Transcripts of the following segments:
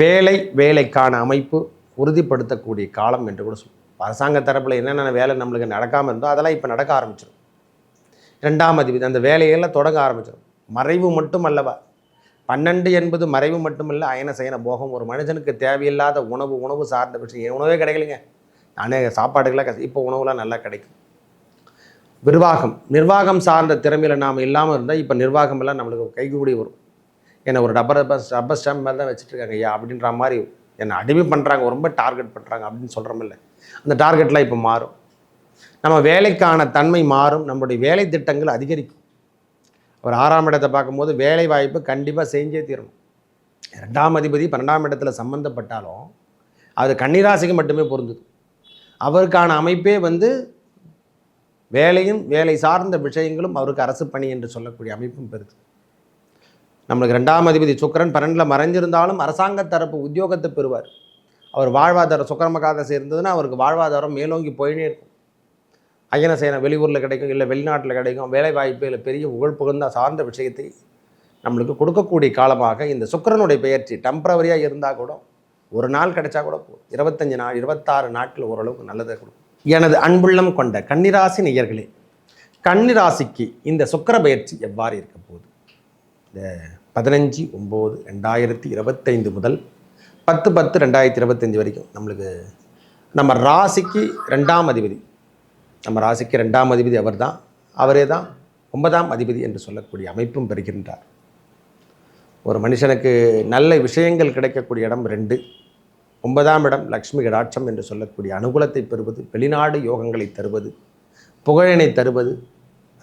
வேலை வேலைக்கான அமைப்பு உறுதிப்படுத்தக்கூடிய காலம் என்று கூட சொல்லுவோம் அரசாங்க தரப்பில் என்னென்ன வேலை நம்மளுக்கு நடக்காமல் இருந்தோ அதெல்லாம் இப்போ நடக்க ஆரம்பிச்சிடும் ரெண்டாம் அதிபதி அந்த வேலையெல்லாம் தொடங்க ஆரம்பிச்சிடும் மறைவு மட்டும் அல்லவா பன்னெண்டு என்பது மறைவு மட்டுமல்ல அயன சயன போகம். ஒரு மனுஷனுக்கு தேவையில்லாத உணவு உணவு சார்ந்த விஷயம். என் உணவே கிடைக்கலைங்க. நானே சாப்பாடுகளாக இப்போ உணவுலாம் நல்லா கிடைக்கும். நிர்வாகம் நிர்வாகம் சார்ந்த திறமையில் நாம் இல்லாமல் இருந்தால் இப்போ நிர்வாகமெல்லாம் நம்மளுக்கு கைகூடி வரும். என்னை ஒரு டப்பர் பஸ் ரப்பர் ஸ்டாம்ப் மாதிரி தான் வச்சுட்ருக்காங்க ஐயா அப்படின்ற மாதிரி என்னை அடிமை பண்ணுறாங்க ரொம்ப டார்கெட் பண்ணுறாங்க அப்படின்னு சொல்கிறோமில்ல அந்த டார்கெட்லாம் இப்போ மாறும். நம்ம வேலைக்கான தன்மை மாறும் நம்மளுடைய வேலை திட்டங்கள் அதிகரிக்கும். ஒரு ஆறாம் இடத்தை பார்க்கும்போது வேலை வாய்ப்பு கண்டிப்பாக செஞ்சே தீரணும். ரெண்டாம் அதிபதி பன்னெண்டாம் இடத்துல சம்மந்தப்பட்டாலும் அது கன்னிராசிக்கு மட்டுமே பொருந்தது. அவருக்கான அமைப்பே வந்து வேலையும் வேலை சார்ந்த விஷயங்களும் அவருக்கு அரசு பணி என்று சொல்லக்கூடிய அமைப்பும் பெறுது. நம்மளுக்கு ரெண்டாம் அதிபதி சுக்கரன் பன்னெண்டில் மறைஞ்சிருந்தாலும் அரசாங்க தரப்பு உத்தியோகத்தை பெறுவார். அவர் வாழ்வாதாரம் சுக்கரமகாதசை இருந்ததுன்னா அவருக்கு வாழ்வாதாரம் மேலோங்கி போயினே இருக்கும். அயன சேனை வெளியூரில் கிடைக்கும் இல்லை வெளிநாட்டில் கிடைக்கும் வேலை வாய்ப்பு இல்லை பெரிய புகழ் புகழ்ந்த சார்ந்த விஷயத்தை நம்மளுக்கு கொடுக்கக்கூடிய காலமாக இந்த சுக்கிரனுடைய பெயர்ச்சி டெம்பரவரியாக இருந்தால் கூட ஒரு நாள் கிடைச்சா கூட போதும். இருபத்தஞ்சி நாள் இருபத்தாறு நாட்கள் ஓரளவுக்கு நல்லதை கொடுக்கும். எனது அன்புள்ளம் கொண்ட கன்னிராசி நேயர்களே கன்னிராசிக்கு இந்த சுக்கிர பயிற்சி எவ்வாறு இருக்க போகுது? இந்த பதினஞ்சு ஒம்பது ரெண்டாயிரத்தி இருபத்தைந்து முதல் பத்து பத்து ரெண்டாயிரத்தி இருபத்தஞ்சி வரைக்கும் நம்மளுக்கு நம்ம ராசிக்கு ரெண்டாம் அதிபதி. நம்ம ராசிக்கு ரெண்டாம் அதிபதி அவர் தான் அவரே தான் ஒன்பதாம் அதிபதி என்று சொல்லக்கூடிய அமைப்பும் பெறுகின்றார். ஒரு மனுஷனுக்கு நல்ல விஷயங்கள் கிடைக்கக்கூடிய இடம் ரெண்டு. ஒன்பதாம் இடம் லக்ஷ்மி கடாட்சம் என்று சொல்லக்கூடிய அனுகூலத்தை பெறுவது வெளிநாடு யோகங்களை தருவது புகழினை தருவது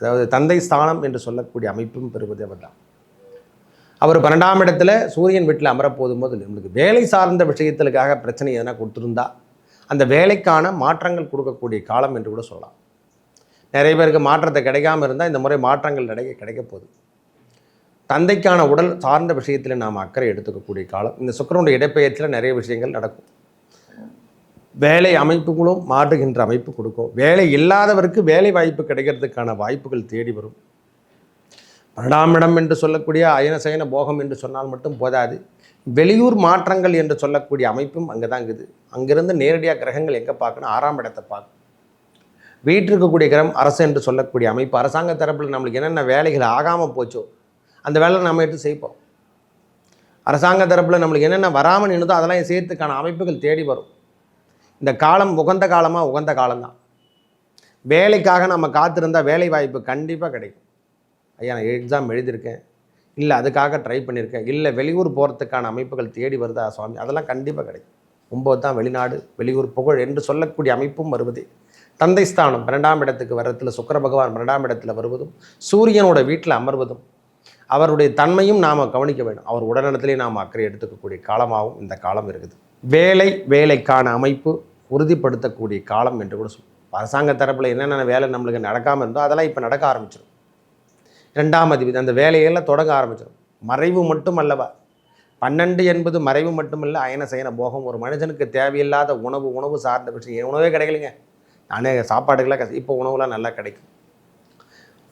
அதாவது தந்தை ஸ்தானம் என்று சொல்லக்கூடிய அமைப்பும் பெறுவது அவர்தான். அவர் பன்னெண்டாம் இடத்துல சூரியன் வீட்டில் அமரப்போதும் போது நம்மளுக்கு வேலை சார்ந்த விஷயத்திற்காக பிரச்சனை எதனா கொடுத்துருந்தா அந்த வேலைக்கான மாற்றங்கள் கொடுக்கக்கூடிய காலம் என்று கூட சொல்லலாம். நிறைய பேருக்கு மாற்றத்தை கிடைக்காம இருந்தால் இந்த முறை மாற்றங்கள் கிடைக்க கிடைக்க போகுது. தந்தைக்கான உடல் சார்ந்த விஷயத்தில் நாம் அக்கறை எடுத்துக்கக்கூடிய காலம். இந்த சுக்கரனுடைய இடப்பெயர்ச்சியில் நிறைய விஷயங்கள் நடக்கும். வேலை அமைப்புகளும் மாற்றுகின்ற அமைப்பு கொடுக்கும். வேலை இல்லாதவருக்கு வேலை வாய்ப்பு கிடைக்கிறதுக்கான வாய்ப்புகள் தேடி வரும். பன்னெண்டாம் இடம் என்று சொல்லக்கூடிய அயன சயன போகம் என்று சொன்னால் மட்டும் போதாது. வெளியூர் மாற்றங்கள் என்று சொல்லக்கூடிய அமைப்பும் அங்கே தான் இருக்குது. அங்கிருந்து நேரடியாக கிரகங்கள் எங்கே பார்க்கணும்? ஆறாம் இடத்தை பார்க்கணும். வீட்டில் கிரகம் அரசு என்று சொல்லக்கூடிய அமைப்பு. அரசாங்க தரப்பில் நம்மளுக்கு என்னென்ன வேலைகள் ஆகாமல் போச்சோ அந்த வேலை நம்ம எடுத்து செய்ப்போம் அரசாங்க தரப்பில் நம்மளுக்கு என்னென்ன வராமல் நின்றுதோ அதெல்லாம் செய்யறதுக்கான அமைப்புகள் தேடி வரும். இந்த காலம் உகந்த காலமாக உகந்த காலம்தான். வேலைக்காக நம்ம காத்திருந்தால் வேலை வாய்ப்பு கண்டிப்பாக கிடைக்கும். ஐயா நான் எக்ஸாம் எழுதியிருக்கேன். இல்லை அதுக்காக ட்ரை பண்ணியிருக்கேன். இல்லை வெளியூர் போகிறதுக்கான அமைப்புகள் தேடி வருதா சுவாமி? அதெல்லாம் கண்டிப்பாக கிடைக்கும். ஒம்பது தான் வெளிநாடு வெளியூர் புகழ் என்று சொல்லக்கூடிய அமைப்பும் வருவது. தந்தை ஸ்தானம் பன்னெண்டாம் இடத்துக்கு வர்றதுல சுக்கர பகவான் பன்னெண்டாம் இடத்துல வருவதும் சூரியனோட வீட்டில் அமர்வதும் அவருடைய தன்மையும் நாம் கவனிக்க வேண்டும். அவர் உடல்நலத்திலே நாம் அக்கறை எடுத்துக்கக்கூடிய காலமாகவும் இந்த காலம் இருக்குது. வேலை வேலைக்கான அமைப்பு உறுதிப்படுத்தக்கூடிய காலம் என்று கூட சொல்லுவோம் அரசாங்க தரப்பில் என்னென்ன வேலை நம்மளுக்கு நடக்காமல் இருந்தோ அதெல்லாம் இப்போ நடக்க ஆரம்பிச்சிடும் ரெண்டாம் அதிபதி அந்த வேலையெல்லாம் தொடங்க ஆரம்பிச்சிடும் மறைவு மட்டும் அல்லவா பன்னெண்டு என்பது மறைவு மட்டுமில்லை அயன சயன போகம். ஒரு மனுஷனுக்கு தேவையில்லாத உணவு உணவு சார்ந்த விஷயம். என் உணவே கிடைக்கலைங்க? நானே சாப்பாடுகளாக கஷ்ட இப்போ உணவுலாம் நல்லா கிடைக்கும்.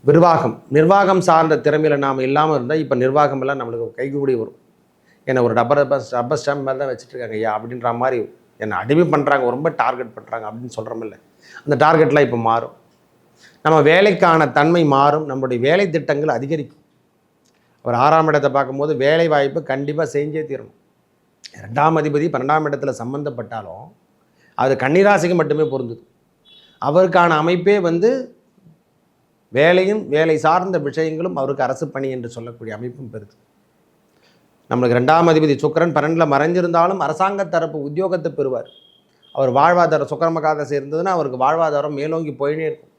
நிர்வாகம் நிர்வாகம் சார்ந்த திறமையில் நாம் இல்லாமல் இருந்தால் இப்போ நிர்வாகம் எல்லாம் நம்மளுக்கு கைகூடி வரும். என்னை ஒரு டப்பர் பஸ் ரப்பர் ஸ்டாம்ப் மாதிரி தான் வச்சுட்ருக்காங்க ஐயா அப்படின்ற மாதிரி என்னை அடிமை பண்ணுறாங்க ரொம்ப டார்கெட் பண்ணுறாங்க அப்படின்னு சொல்கிறோமில்ல அந்த டார்கெட்லாம் இப்போ மாறும். நம்ம வேலைக்கான தன்மை மாறும் நம்முடைய வேலை திட்டங்கள் அதிகரிக்கும். ஒரு ஆறாம் இடத்தை பார்க்கும்போது வேலை வாய்ப்பு கண்டிப்பாக செஞ்சே தீரணும். ரெண்டாம் அதிபதி பன்னெண்டாம் இடத்துல சம்மந்தப்பட்டாலும் அது கன்னிராசிக்கு மட்டுமே பொருந்துது. அவருக்கான அமைப்பே வந்து வேலையும் வேலை சார்ந்த விஷயங்களும் அவருக்கு அரசு பணி என்று சொல்லக்கூடிய அமைப்பும் பெறுது நம்மளுக்கு ரெண்டாம் அதிபதி சுக்கரன் பன்னெண்டில் மறைஞ்சிருந்தாலும் அரசாங்க தரப்பு உத்தியோகத்தை பெறுவார். அவர் வாழ்வாதாரம் சுக்கரமகாதசை இருந்ததுன்னா அவருக்கு வாழ்வாதாரம் மேலோங்கி போயினே இருக்கும்.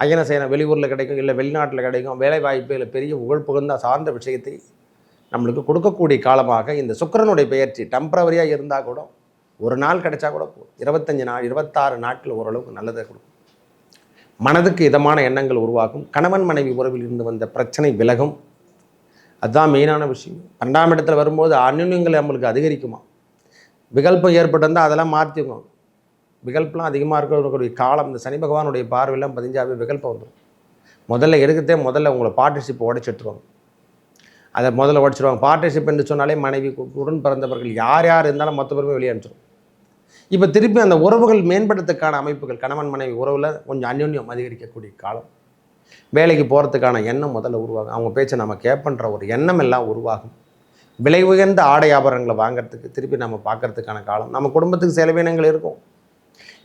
அயன சேனை வெளியூரில் கிடைக்கும் இல்லை வெளிநாட்டில் கிடைக்கும் வேலைவாய்ப்பு இல்லை பெரிய புகழ் புகழ்ந்த சார்ந்த விஷயத்தை நம்மளுக்கு கொடுக்கக்கூடிய காலமாக இந்த சுக்கிரனுடைய பெயர்ச்சி டெம்பரவரியாக இருந்தால் கூட ஒரு நாள் கிடைச்சா கூட போதும். இருபத்தஞ்சி நாள் இருபத்தாறு நாட்கள் ஓரளவுக்கு நல்லதை கொடுக்கும். மனதுக்கு இதமான எண்ணங்கள் உருவாகும். கணவன் மனைவி உறவில் இருந்து வந்த பிரச்சனை விலகும். அதுதான் மெயினான விஷயம். பன்னெண்டாம் இடத்துல வரும்போது அந்யுன்யங்கள் நம்மளுக்கு அதிகரிக்குமா? விகல்பம் ஏற்பட்டிருந்தால் அதெல்லாம் மாற்றிக்கணும் விகல்பெலாம் அதிகமாக இருக்கக்கூடிய காலம் இந்த சனி பகவானுடைய பார்வையெல்லாம் பதிஞ்சாவே விகல்பம் வந்துடும் முதல்ல எடுக்கிறதே முதல்ல உங்களை பார்ட்னர்ஷிப் உடச்சி எடுத்துருவாங்க அதை முதல்ல உடச்சிடுவாங்க பார்ட்னர்ஷிப் என்று சொன்னாலே மனைவி உடன் பிறந்தவர்கள் யார் யார் இருந்தாலும் மொத்த பேருமே வெளியே அனுப்பிச்சிடும் இப்போ திருப்பி அந்த உறவுகள் மேம்படுறதுக்கான அமைப்புகள் கணவன் மனைவி உறவில் கொஞ்சம் அந்யோன்யம் அதிகரிக்கக்கூடிய காலம். வேலைக்கு போகிறதுக்கான எண்ணம் முதல்ல உருவாகும். அவங்க பேச்சை நம்ம கேட்பன்ற ஒரு எண்ணம் எல்லாம் உருவாகும். விலை உயர்ந்த ஆடை ஆபரணங்களை வாங்கிறதுக்கு திருப்பி நம்ம பார்க்கறதுக்கான காலம். நம்ம குடும்பத்துக்கு செலவினங்கள் இருக்கும்.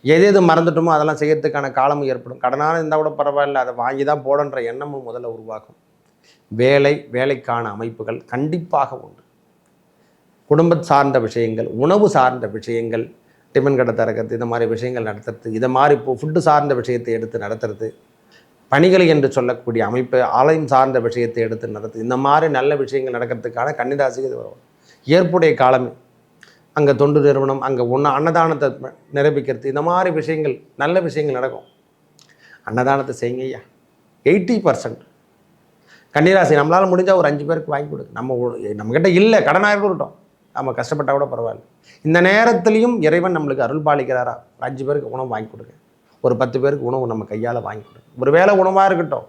எது எது மறந்துட்டோமோ அதெல்லாம் செய்யறதுக்கான காலமும் ஏற்படும். கடனாக இருந்தால் கூட பரவாயில்ல. அதை வாங்கி தான் போடன்ற எண்ணமும் முதல்ல உருவாகும். வேலை வேலைக்கான அமைப்புகள் கண்டிப்பாக உண்டு. குடும்ப சார்ந்த விஷயங்கள் உணவு சார்ந்த விஷயங்கள் டிஃபன் கடை திறக்கிறது இந்த மாதிரி விஷயங்கள் நடத்துறது இதை மாதிரி இப்போ ஃபுட்டு சார்ந்த விஷயத்தை எடுத்து நடத்துறது பணிகளை என்று சொல்லக்கூடிய அமைப்பு ஆலயம் சார்ந்த விஷயத்தை எடுத்து நடத்து இந்த மாதிரி நல்ல விஷயங்கள் நடக்கிறதுக்கான கன்னிராசிக்கு இது வரும். ஏற்புடைய காலமே அங்கே தொண்டு நிறுவனம் அங்கே ஒன்று அன்னதானத்தை நிரூபிக்கிறது இந்த மாதிரி விஷயங்கள் நல்ல விஷயங்கள் நடக்கும். அன்னதானத்தை செய்யுங்க ஐயா. Eighty percent. கன்னிராசி நம்மளால் முடிஞ்சால் ஒரு அஞ்சு பேருக்கு வாங்கி கொடு நம்ம நம்மக்கிட்ட இல்லை கடனாக இருக்கட்டும். நம்ம கஷ்டப்பட்டால் கூட பரவாயில்ல. இந்த நேரத்துலையும் இறைவன் நம்மளுக்கு அருள் பாலிக்கிறாரா? ஒரு அஞ்சு பேருக்கு உணவு வாங்கி கொடுங்க. ஒரு பத்து பேருக்கு உணவு நம்ம கையால் வாங்கி கொடுங்க. ஒரு வேளை உணவாக இருக்கட்டும்.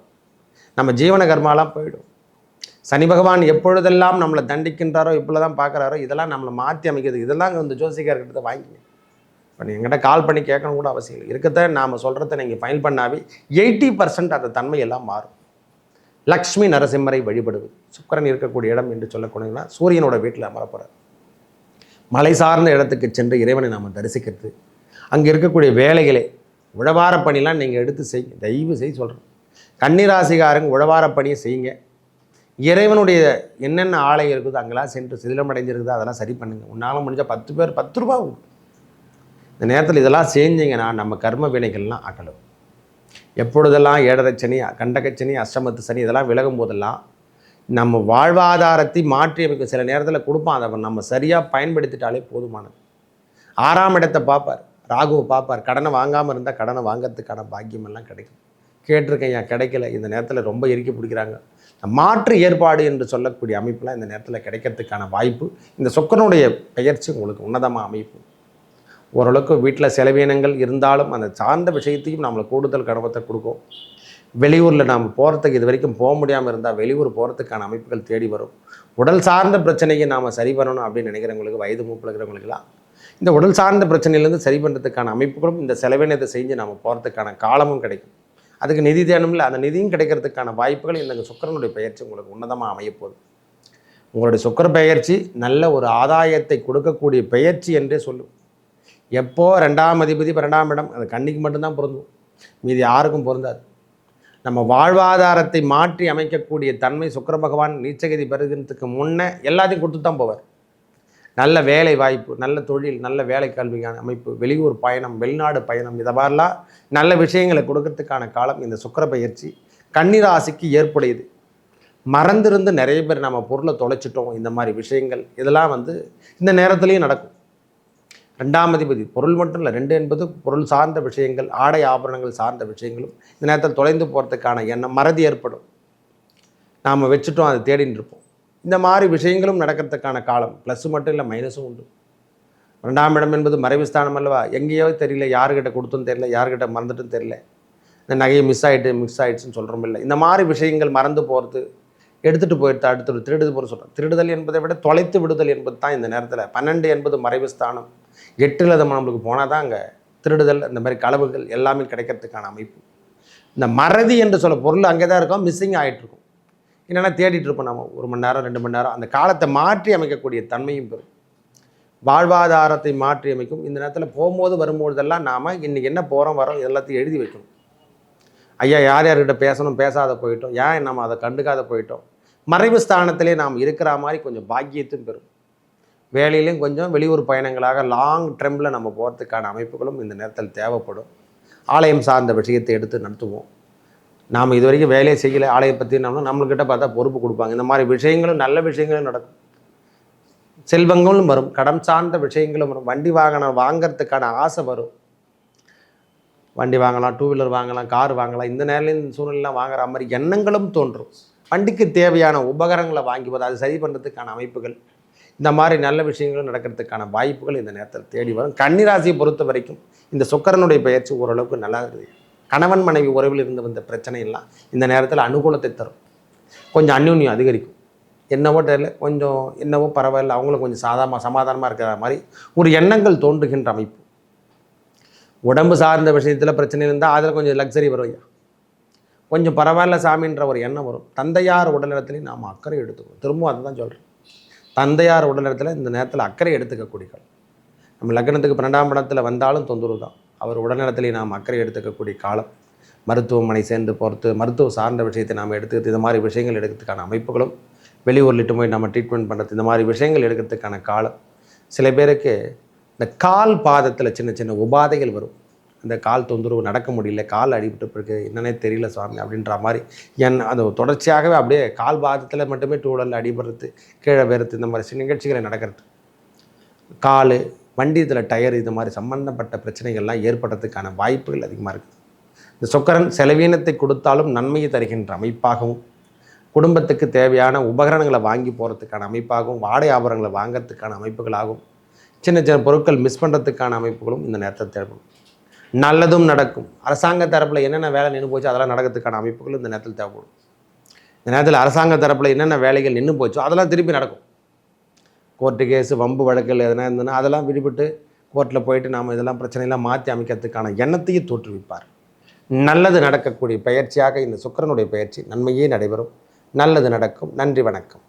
நம்ம ஜீவன கர்மாலாம் போயிடும். சனி பகவான் எப்பொழுதெல்லாம் நம்மளை தண்டிக்கின்றாரோ இப்படி தான் பார்க்குறாரோ இதெல்லாம் நம்மளை மாற்றி அமைக்கிறது இதெல்லாம் இந்த ஜோசிகார்கிட்ட வாங்கிங்க இப்போ எங்கிட்ட என்கிட்ட கால் பண்ணி கேட்கணும் கூட அவசியம் இல்லை. இருக்கத்த நாம் சொல்கிறத நீங்கள் ஃபைல் பண்ணாவே எயிட்டி பர்சன்ட் அந்த தன்மையெல்லாம் மாறும். லக்ஷ்மி நரசிம்மரை வழிபடுவது. சுக்கிரன் இருக்கக்கூடிய இடம் என்று சொல்லக்கூடியனா சூரியனோட வீட்டில் அமரப்போகிறார் மலை சார்ந்த இடத்துக்கு சென்று இறைவனை நாம் தரிசிக்கிறது. அங்கே இருக்கக்கூடிய வேலைகளை உழவார பணிலாம் நீங்கள் எடுத்து செய்யுங்க தயவு செய்து சொல்கிறேன் கன்னிராசிகாரங்க உழவார பணியை செய்யுங்க. இறைவனுடைய என்னென்ன ஆலை இருக்குதோ அங்கெல்லாம் சென்று சிதிலமடைஞ்சிருக்குதோ அதெல்லாம் சரி பண்ணுங்கள் உன்னால் முடிஞ்சால் பத்து பேர் பத்து ரூபா இந்த நேரத்தில் இதெல்லாம் செஞ்சிங்கன்னா நம்ம கர்ம வினைகள்லாம் அகலும். எப்பொழுதெல்லாம் ஏழரை சனி கண்டகச்சனி அஷ்டமத்து சனி இதெல்லாம் விலகும் போதெல்லாம் நம்ம வாழ்வாதாரத்தை மாற்றி அமைக்கும் சில நேரத்தில் கொடுப்பான். அதை நம்ம சரியாக பயன்படுத்திட்டாலே போதுமானது. ஆறாம் இடத்தை பார்ப்பார். ராகுவை பார்ப்பார். கடனை வாங்காமல் இருந்தால் கடனை வாங்கிறதுக்கான பாக்கியமெல்லாம் கிடைக்கும். கேட்டிருக்கேன் ஏன் கிடைக்கல. இந்த நேரத்தில் ரொம்ப இறுக்கி பிடிக்கிறாங்க. மாற்று ஏற்பாடு என்று சொல்லக்கூடிய அமைப்புலாம் இந்த நேரத்தில் கிடைக்கிறதுக்கான வாய்ப்பு இந்த சொக்கனுடைய பெயர்ச்சி உங்களுக்கு உன்னதமாக அமைப்பு. ஓரளவுக்கு வீட்டில் செலவீனங்கள் இருந்தாலும் அந்த சார்ந்த விஷயத்தையும் நம்மளை கூடுதல் கவனத்தை கொடுக்கும். வெளியூரில் நாம் போகிறதுக்கு இது வரைக்கும் போக முடியாமல் இருந்தால் வெளியூர் போகிறதுக்கான அமைப்புகள் தேடி வரும். உடல் சார்ந்த பிரச்சனையை நாம் சரி பண்ணணும் அப்படின்னு நினைக்கிறவங்களுக்கு வயது மூப்பில் இருக்கிறவங்களுக்குலாம் இந்த உடல் சார்ந்த பிரச்சனையிலேருந்து சரி பண்ணுறதுக்கான அமைப்புகளும் இந்த செலவினத்தை செஞ்சு நாம் போகிறதுக்கான காலமும் கிடைக்கும். அதுக்கு நிதி தேணும்ல அந்த நிதியும் கிடைக்கிறதுக்கான வாய்ப்புகள் இந்த சுக்கரனுடைய பயிற்சி உங்களுக்கு உன்னதமாக அமையப்போகுது. உங்களுடைய சுக்கர பயிற்சி நல்ல ஒரு ஆதாயத்தை கொடுக்கக்கூடிய பயிற்சி என்றே சொல்லும் எப்போ ரெண்டாம் அதிபதி பன்னெண்டாம் இடம் அது கண்ணிக்கு மட்டும்தான் பொருந்தும். மீதி யாருக்கும் பொருந்தாது. நம்ம வாழ்வாதாரத்தை மாற்றி அமைக்கக்கூடிய தன்மை சுக்கிர பகவான் நீச்சகதி பெறுகிறதுக்கு முன்னே எல்லாத்தையும் கொடுத்து தான் போவார். நல்ல வேலை வாய்ப்பு நல்ல தொழில் நல்ல வேலை கல்விக்கான அமைப்பு வெளியூர் பயணம் வெளிநாடு பயணம் இதை மாதிரிலாம் நல்ல விஷயங்களை கொடுக்கறதுக்கான காலம் இந்த சுக்கர பயிற்சி கன்னிராசிக்கு ஏற்புடையது. மறந்திருந்து நிறைய பேர் நம்ம பொருளை தொலைச்சிட்டோம் இந்த மாதிரி விஷயங்கள் இதெல்லாம் வந்து இந்த நேரத்துலையும் நடக்கும். ரெண்டாம் அதிபதி பொருள் மட்டும் இல்லை ரெண்டு என்பது பொருள் சார்ந்த விஷயங்கள் ஆடை ஆபரணங்கள் சார்ந்த விஷயங்களும் இந்த நேரத்தில் தொலைந்து போகிறதுக்கான எண்ணம் மறதி ஏற்படும். நாம் வச்சுட்டோம் அதை தேடின்னு இருப்போம். இந்த மாதிரி விஷயங்களும் நடக்கிறதுக்கான காலம். ப்ளஸ் மட்டும் இல்லை மைனஸும் உண்டு. ரெண்டாம் இடம் என்பது மறைவு ஸ்தானம் அல்லவா? எங்கேயோ தெரியல யாருக்கிட்ட கொடுத்தும் தெரியல யாருக்கிட்ட மறந்துட்டும் தெரியல. இந்த நகையை மிஸ் ஆகிட்டு மிஸ் ஆகிடுச்சுன்னு சொல்கிறோம் இல்லை. இந்த மாதிரி விஷயங்கள் மறந்து போகிறது எடுத்துகிட்டு போயிட்டு அடுத்து திருடுது போகிற சொல்கிறேன் திருடுதல் என்பதை விட தொலைத்து விடுதல் என்பது தான் இந்த நேரத்தில். பன்னெண்டு என்பது மறைவு ஸ்தானம். எட்டில் அது நம்மளுக்கு போனால் தான் அங்கே திருடுதல் இந்த மாதிரி களவுகள் எல்லாமே கிடைக்கிறதுக்கான அமைப்பு. இந்த மறதி என்று சொல்ல பொருள் அங்கே தான் இருக்கும் மிஸ்ஸிங் ஆகிட்டுருக்கும் என்னென்னா தேடிட்டு இருப்போம் நம்ம ஒரு மணி நேரம் ரெண்டு மணி நேரம். அந்த காலத்தை மாற்றி அமைக்கக்கூடிய தன்மையும் பெறும். வாழ்வாதாரத்தை மாற்றி அமைக்கும். இந்த நேரத்தில் போகும்போது வரும்போதெல்லாம் நாம் இன்றைக்கி என்ன போகிறோம் வரோம் எல்லாத்தையும் எழுதி வைக்கணும். ஐயா யார் யார்கிட்ட பேசணும் பேசாத போயிட்டோம். ஏன் நம்ம அதை கண்டுக்காத போயிட்டோம்? மறைவு ஸ்தானத்திலே நாம் இருக்கிற மாதிரி கொஞ்சம் பாக்கியத்தையும் பெறும். வேலையிலையும் கொஞ்சம் வெளியூர் பயணங்களாக லாங் ட்ரெம்பில் நம்ம போகிறதுக்கான அமைப்புகளும் இந்த நேரத்தில் தேவைப்படும். ஆலயம் சார்ந்த விஷயத்தை எடுத்து நடத்துவோம். நாம் இது வரைக்கும் வேலையை செய்யலை ஆலயம் பற்றி நம்ம நம்மள்கிட்ட பார்த்தா பொறுப்பு கொடுப்பாங்க. இந்த மாதிரி விஷயங்களும் நல்ல விஷயங்களும் நடக்கும். செல்வங்களும் வரும். கடன் சார்ந்த விஷயங்களும் வரும். வண்டி வாகனம் வாங்கிறதுக்கான ஆசை வரும். வண்டி வாங்கலாம் டூ வீலர் வாங்கலாம் கார் வாங்கலாம். இந்த நேரில் இந்த சூழ்நிலாம் வாங்குற மாதிரி எண்ணங்களும் தோன்றும். வண்டிக்கு தேவையான உபகரணங்களை வாங்கி அது சரி பண்ணுறதுக்கான அமைப்புகள் இந்த மாதிரி நல்ல விஷயங்களும் நடக்கிறதுக்கான வாய்ப்புகள் இந்த நேரத்தில் தேடி வரும். கன்னிராசியை பொறுத்த வரைக்கும் இந்த சுக்கரனுடைய பயிற்சி ஓரளவுக்கு நல்லா இருக்குது. கணவன் மனைவி உறவில் இருந்து வந்த பிரச்சனை எல்லாம் இந்த நேரத்தில் அனுகூலத்தை தரும். கொஞ்சம் அந்யோன்யம் அதிகரிக்கும். என்னவோ தெரியல கொஞ்சம் என்னவோ பரவாயில்ல அவங்களும் கொஞ்சம் சாதாரணமாக சமாதானமாக இருக்கிற மாதிரி ஒரு எண்ணங்கள் தோன்றுகின்ற அமைப்பு. உடம்பு சார்ந்த விஷயத்தில் பிரச்சனை இருந்தால் அதில் கொஞ்சம் லக்ஸரி வரும் ஐயா. கொஞ்சம் பரவாயில்ல சாமின்ற ஒரு எண்ணம் வரும். தந்தையார் உடல்நலத்திலையும் நாம் அக்கறை எடுத்துக்கணும். திரும்பவும் அதை தான் சொல்கிறேன் தந்தையார் உடல்நலத்தில் இந்த நேரத்தில் அக்கறை எடுத்துக்கக்கூடிய நம்ம லக்னத்துக்கு பன்னெண்டாம் இடத்துல வந்தாலும் தொந்தரவு தான். அவர் உடல்நலத்திலே நாம் அக்கறை எடுத்துக்கக்கூடிய காலம். மருத்துவமனை சேர்ந்து போகிறது மருத்துவ சார்ந்த விஷயத்தை நாம் எடுத்துக்கிறது இந்த மாதிரி விஷயங்கள் எடுக்கிறதுக்கான அமைப்புகளும் வெளியூர்லிட்டு போய் நம்ம ட்ரீட்மெண்ட் பண்ணுறது இந்த மாதிரி விஷயங்கள் எடுக்கிறதுக்கான காலம். சில பேருக்கு இந்த கால் பாதத்தில் சின்ன சின்ன உபாதைகள் வரும். அந்த கால் தொந்தரவு நடக்க முடியல கால் அடிபட்டு பிறகு என்னன்னே தெரியல சுவாமி அப்படின்ற மாதிரி. என் அது தொடர்ச்சியாகவே அப்படியே கால் பாதத்தில் மட்டுமே டூழலில் அடிபடுறது கீழே வேறுறது இந்த மாதிரி சில நிகழ்ச்சிகளை நடக்கிறது. கால் வண்டி இதில் டயர் இது மாதிரி சம்பந்தப்பட்ட பிரச்சனைகள்லாம் ஏற்படுறதுக்கான வாய்ப்புகள் அதிகமாக இருக்குது. இந்த சொக்கரன் செலவீனத்தை கொடுத்தாலும் நன்மையை தருகின்ற அமைப்பாகவும் குடும்பத்துக்கு தேவையான உபகரணங்களை வாங்கி போகிறதுக்கான அமைப்பாகவும் வாடகை ஆபரணங்களை வாங்கிறதுக்கான அமைப்புகளாகவும் சின்ன சின்ன பொருட்கள் மிஸ் பண்ணுறதுக்கான அமைப்புகளும் இந்த நேரத்தில் தேவைப்படும். நல்லதும் நடக்கும். அரசாங்க தரப்பில் என்னென்ன வேலை நின்று போச்சோ அதெல்லாம் நடக்கிறதுக்கான அமைப்புகளும் இந்த நேரத்தில் தேவைப்படும். இந்த நேரத்தில் அரசாங்க தரப்பில் என்னென்ன வேலைகள் நின்று போச்சோ அதெல்லாம் திருப்பி நடக்கும். கோர்ட்டு கேஸு வம்பு வழக்குகள் எதனா இருந்ததுன்னா அதெல்லாம் விடுபட்டு கோர்ட்டில் போயிட்டு நாம் இதெல்லாம் பிரச்சனையெல்லாம் மாற்றி அமைக்கிறதுக்கான எண்ணத்தையும் தோற்றுவிப்பார். நல்லது நடக்கக்கூடிய பயிற்சியாக இந்த சுக்கிரனுடைய பயிற்சி நன்மையே நடைபெறும். நல்லது நடக்கும். நன்றி வணக்கம்.